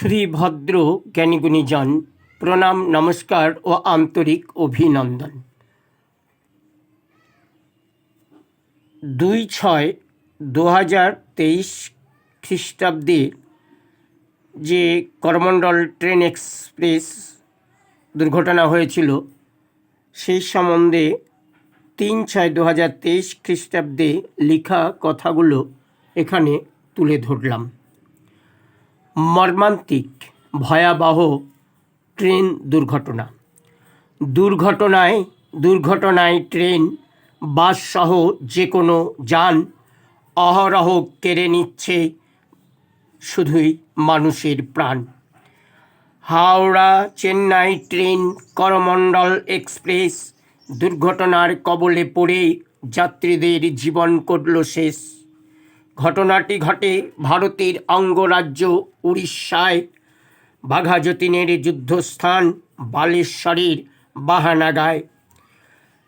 শ্রীভদ্র জ্ঞানীগুণীজন, প্রণাম, নমস্কার ও আন্তরিক অভিনন্দন। দুই ছয় দু হাজার তেইশ খ্রিস্টাব্দে যে করমণ্ডল ট্রেন এক্সপ্রেস দুর্ঘটনা হয়েছিল, সেই সম্বন্ধে তিন ছয় দু হাজার তেইশ খ্রিস্টাব্দে লেখা কথাগুলো এখানে তুলে ধরলাম। মর্মান্তিক, ভয়াবহ ট্রেন দুর্ঘটনা। দুর্ঘটনায় দুর্ঘটনায় ট্রেন, বাস সহ যে কোনো যান অহরহ কেড়ে নিচ্ছে শুধুই মানুষের প্রাণ। হাওড়া চেন্নাই ট্রেন করমণ্ডল এক্সপ্রেস দুর্ঘটনার কবলে পড়ে যাত্রীদের জীবন করল শেষ। ঘটনাটি ঘটে ভারতের অঙ্গরাজ্য উড়িষ্যায়। বাঘা যতীনের যুদ্ধস্থান বালেশ্বরের বাহানাগায়।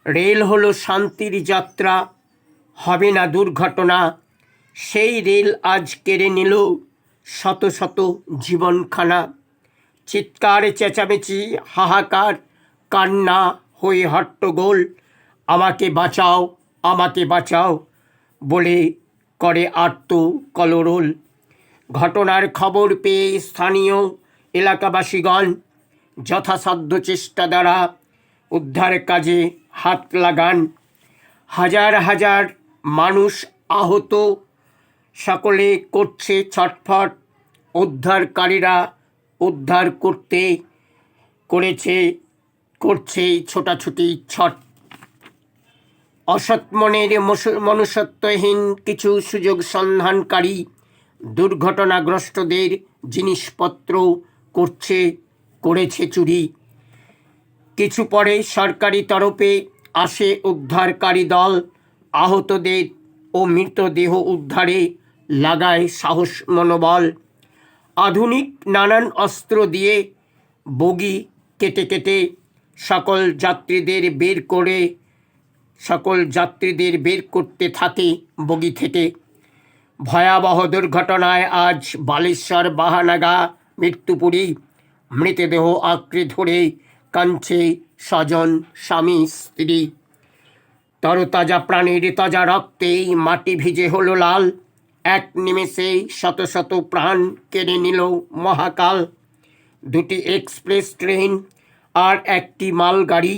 রেল হলো শান্তির যাত্রা, হবে না দুর্ঘটনা। সেই রেল আজ কেড়ে নিল শত শত জীবনখানা। চিৎকার, চেঁচামেচি, হাহাকার, কান্না, হয়ে হট্টগোল, আমাকে বাঁচাও আমাকে বাঁচাও বলে করে আত্ম কলরোল। ঘটনার খবর পেয়ে স্থানীয় এলাকাবাসীগণ যথাসাধ্য চেষ্টা দ্বারা উদ্ধার কাজে হাত লাগান। হাজার হাজার মানুষ আহত। সকলে করছে ছটফট। উদ্ধারকারীরা উদ্ধার করতে করেছে করছে ছোটাছুটি ছট অসৎ মনের মনুষ্যত্বহীন কিছু সুযোগ সন্ধানকারী দুর্ঘটনাগ্রস্তদের জিনিসপত্র করছে, করেছে চুরি। কিছু পরে সরকারি তরফে আসে উদ্ধারকারী দল। আহতদের ও মৃতদেহ উদ্ধারে লাগায় সাহস মনোবল। আধুনিক নানান অস্ত্র দিয়ে বগি কেটে কেটে সকল যাত্রীদের বের করে সকল যাত্রীদের বের করতে থাকে বগি থেকে। ভয়াবহ দুর্ঘটনায় আজ বালেশ্বর বাহানাগা মৃত্যুপুরী। মৃতদেহ আঁকড়ে ধরে কাঁদছে স্বজন, স্বামী, স্ত্রী। তরতাজা প্রাণীর তাজা রক্তেই মাটি ভিজে হলো লাল। এক নিমেষেই শত শত প্রাণ কেড়ে নিল মহাকাল। দুটি এক্সপ্রেস ট্রেন আর একটি মালগাড়ি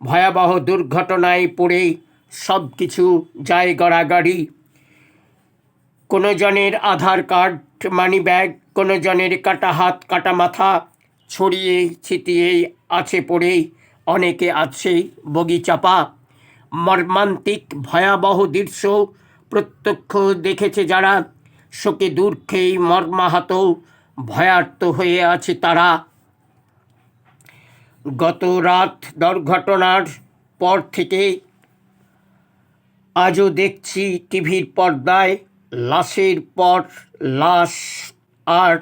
ভয়াবহ দুর্ঘটনায় পড়ে সব কিছু যায় গড়াগাড়ি। কোনো জনের আধার কার্ড মানি ব্যাগ কোনো জনের কাটা হাত, কাটা মাথা ছড়িয়ে ছিটিয়ে আছে পড়ে, অনেকে আছে বগি চাপা মর্মান্তিক ভয়াবহ দৃশ্য প্রত্যক্ষ দেখেছে যারা, শোকে দুর্খেই মর্মাহত, ভয়ার্ত হয়ে আছে তারা। গত রাত দুর্ঘটনার পর থেকে আজও দেখছি টিভির পর্দায় লাশের পর লাশ আর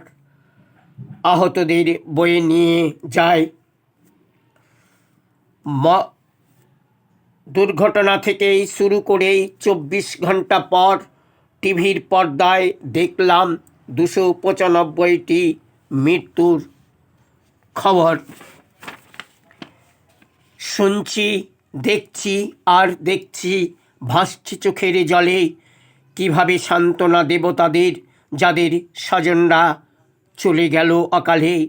আহতদের বয়ে নিয়ে যায়। ম- দুর্ঘটনা থেকেই শুরু করেই চব্বিশ ঘণ্টা পর টিভির পর্দায় দেখলাম দুশো পঁচানব্বইটি মৃত্যুর খবর। শুনছি, দেখছি আর দেখছি, ভাসছি চোখের জলে। কীভাবে সান্ত্বনা দেবতাদের যাদের স্বজনরা চলে গেল অকালে?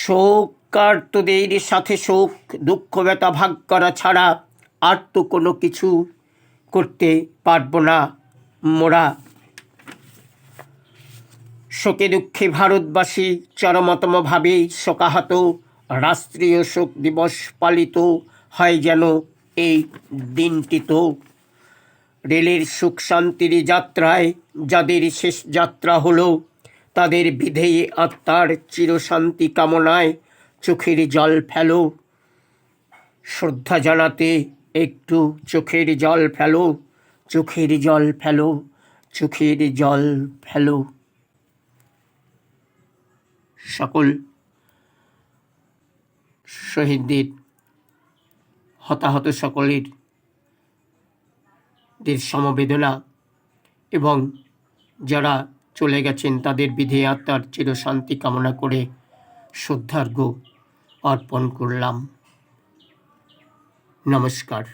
শোকার্তদের সাথে শোক দুঃখ ব্যথা ভাগ করা ছাড়া আর তো কোনো কিছু করতে পারব না মোরা। শোকে দুঃখে ভারতবাসী চরমতমভাবে শোকাহত। রাষ্ট্রীয় শোক দিবস পালিত হয় যেন এই দিনটি তো। রেলের সুখ শান্তির যাত্রায় যাদের শেষ যাত্রা হলো, তাদের বিধেয়ে আত্মার চিরশান্তি কামনায় চোখের জল ফেলো। শ্রদ্ধা জানাতে একটু চোখের জল ফেলো, চোখের জল ফেলো, চোখের জল ফেলো। সকল শহীদদের হতাহত সকলের দের সমবেদনা এবং যারা চলে গেছেন তাদের বিধি আত্মার চিরশান্তি কামনা করে শ্রদ্ধার্ঘ্য অর্পণ করলাম। নমস্কার।